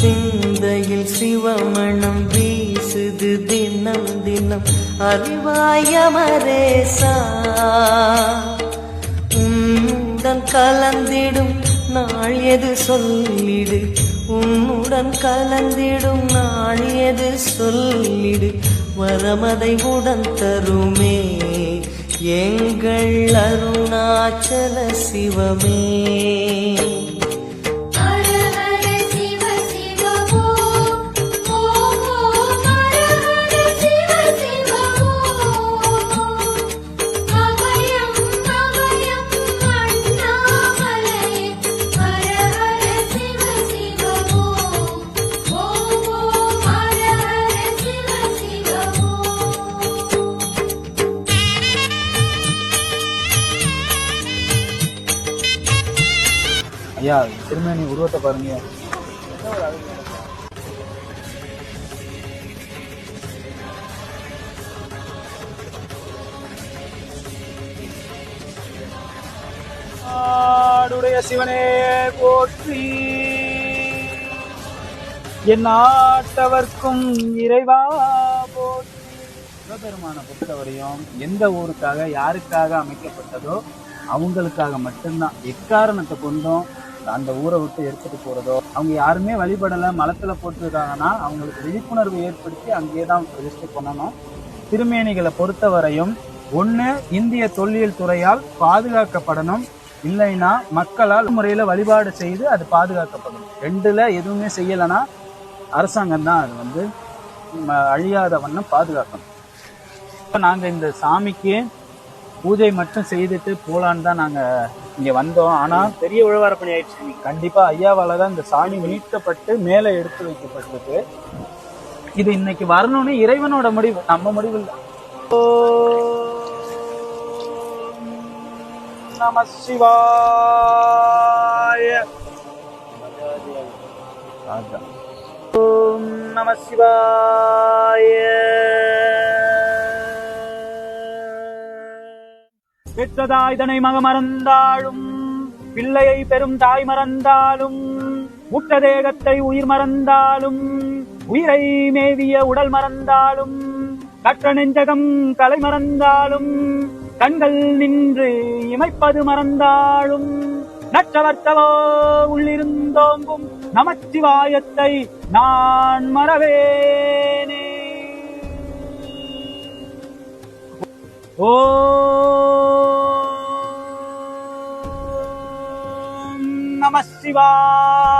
சிந்தையில் சிவமணம் வீசுது தினம் தினம். அறிவாயமரேசா உன்னுடன் கலந்திடும் நாள் எது சொல்லிடு. உன்னுடன் கலந்திடும் நாள் எது சொல்லிடு. வரமதை உடன் தருமே. எங்கள் அருணாச்சல சிவமே. ஐயா திருமணி உருவத்தை பாருங்க. ஆடுடைய சிவனே போற்றி. என் நாட்டவர்க்கும் இறைவா போற்றி. சிவபெருமான பொறுத்தவரையும் எந்த ஊருக்காக யாருக்காக அமைக்கப்பட்டதோ அவங்களுக்காக மட்டும்தான். எக்காரணத்தை கொண்டும் அந்த ஊரை விட்டு எடுத்துட்டு போறதோ அவங்க யாருமே வழிபடல மலத்துல போட்டிருக்காங்கன்னா அவங்களுக்கு விழிப்புணர்வு ஏற்படுத்தி அங்கேயே தான் ரெஜிஸ்டர் பண்ணணும். திருமேனிகளை பொறுத்தவரையும் ஒண்ணு இந்திய தொல்லியல் துறையால் பாதுகாக்கப்படணும். இல்லைன்னா மக்களால் முறையில வழிபாடு செய்து அது பாதுகாக்கப்படும். ரெண்டுல எதுவுமே செய்யலைன்னா அரசாங்கம் தான் அது வந்து ம, அழியாத வண்ணம் பாதுகாக்கணும். இப்ப நாங்க இந்த சாமிக்கு பூஜை மட்டும் செய்துட்டு போலான்னு தான் நாங்க இங்க வந்தோம். ஆனா பெரிய உழவார பணி ஆயிடுச்சு கண்டிப்பா ஐயாவால தான் இந்த சாமி மீட்கப்பட்டு மேலே எடுத்து வைக்கப்பட்டிருக்கு இது இன்னைக்கு வரணும்னு இறைவனோட முடிவு. நம்ம முடிவு இல்லை நம சிவாய. ஓம் நம சிவாய. பெற்றதாய் இதனை மக மறந்தாலும் பிள்ளையை பெரும் தாய் மறந்தாலும் உற்ற தேகத்தை உயிர் மறந்தாலும் உயிரை மேவிய உடல் மறந்தாலும் கற்ற நெஞ்சகம் கலை மறந்தாலும் கண்கள் நின்று இமைப்பது மறந்தாலும் நற்றவர்த்தவோ உள்ளிருந்தோங்கும் நமச்சிவாயத்தை நான் மறவேனே. ஓ நம சிவாய